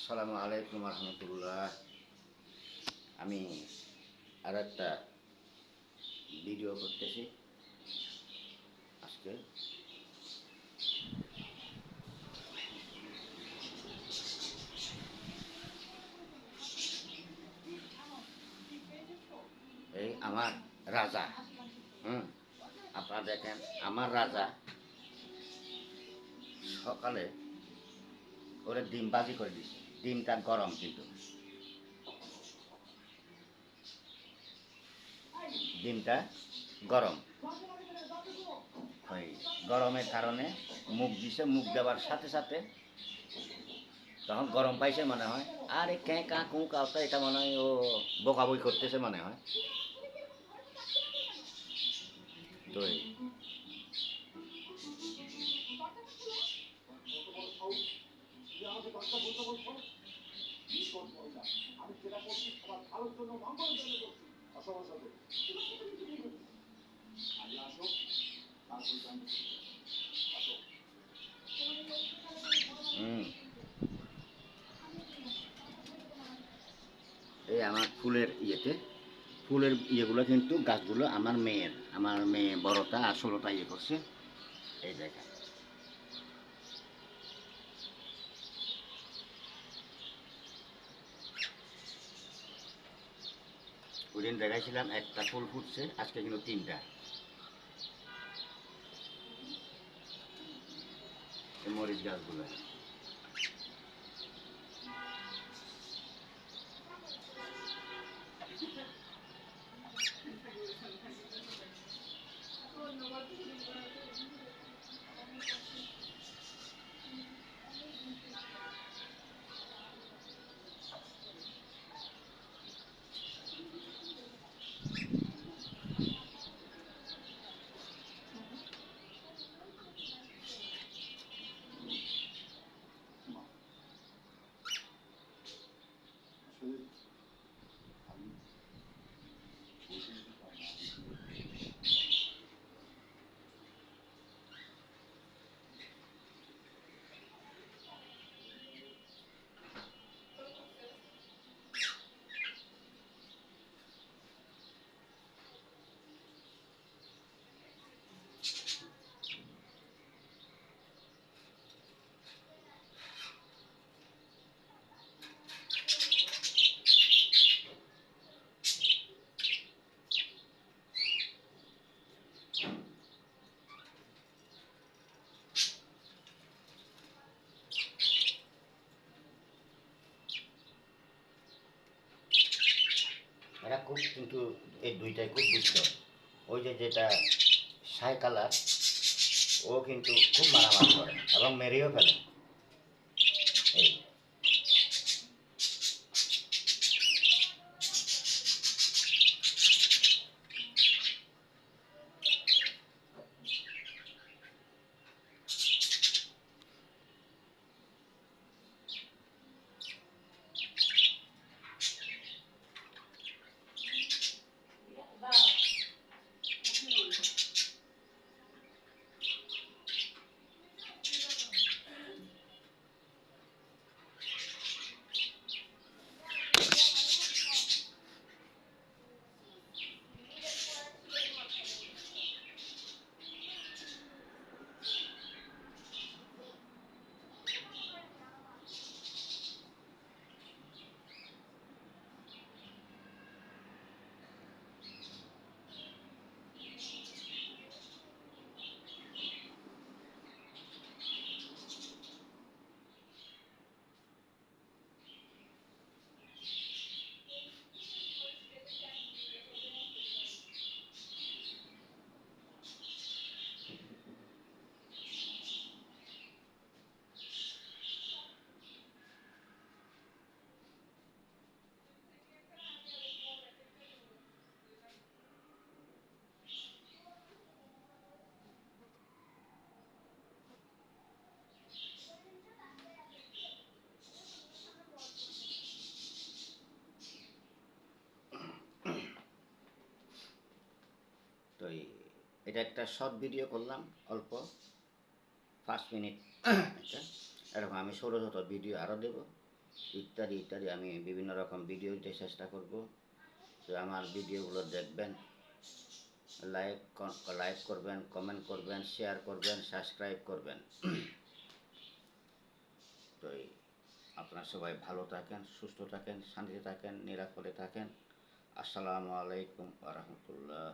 আসসালামু আলাইকুম রহমতুল্লাহ। আমি আর একটা ভিডিও করতেছি আজকে। এই আমার রাজা। হুম, আপনারা দেখেন, আমার রাজা সকালে ওরে ডিম বাজি করে দিছে। ডিমটা গরম কিন্তু। ডিমটা গরম। ওই গরমের কারণে মুখ দিছে, মুখ দেওয়ার সাথে সাথে তখন গরম পাইছে মনে হয়। আরে কে কা কু কাউটা এটা মনে হয় ও বকাবই করতেছে মনে হয়। তো এই- আমার ফুলের ইয়েতে, ফুলের ইয়েগুলো কিন্তু গাছগুলো আমার মেয়ের, আমার মেয়ে বড়টা আর ষোলোটা ইয়ে করছে। এই দেখেন। ওই দিন দেখাইছিলাম একটা ফুল ফুটছে আজকে কিন্তু তিনটা। মরিচ গাছগুলো। এরা খুব কিন্তু এই দুইটাই খুব দুষ্ট। ওই যে যেটা সাই কালার, ও কিন্তু খুব মারামারি করে এবং মেরেও ফেলে। এই তো এই- এটা একটা শর্ট ভিডিও করলাম, অল্প পাঁচ মিনিট একটা এরকম আমি ষোলো শত ভিডিও আরও দেবো। ইত্যাদি ইত্যাদি, আমি বিভিন্ন রকম ভিডিও দিতে চেষ্টা করব। তো আমার ভিডিওগুলো দেখবেন লাইক লাইক করবেন কমেন্ট করবেন শেয়ার করবেন সাবস্ক্রাইব করবেন। তো আপনারা সবাই ভালো থাকেন, সুস্থ থাকেন, শান্তিতে থাকেন, নিরাপদে থাকেন। আসসালামু আলাইকুম রহমতুল্লাহ।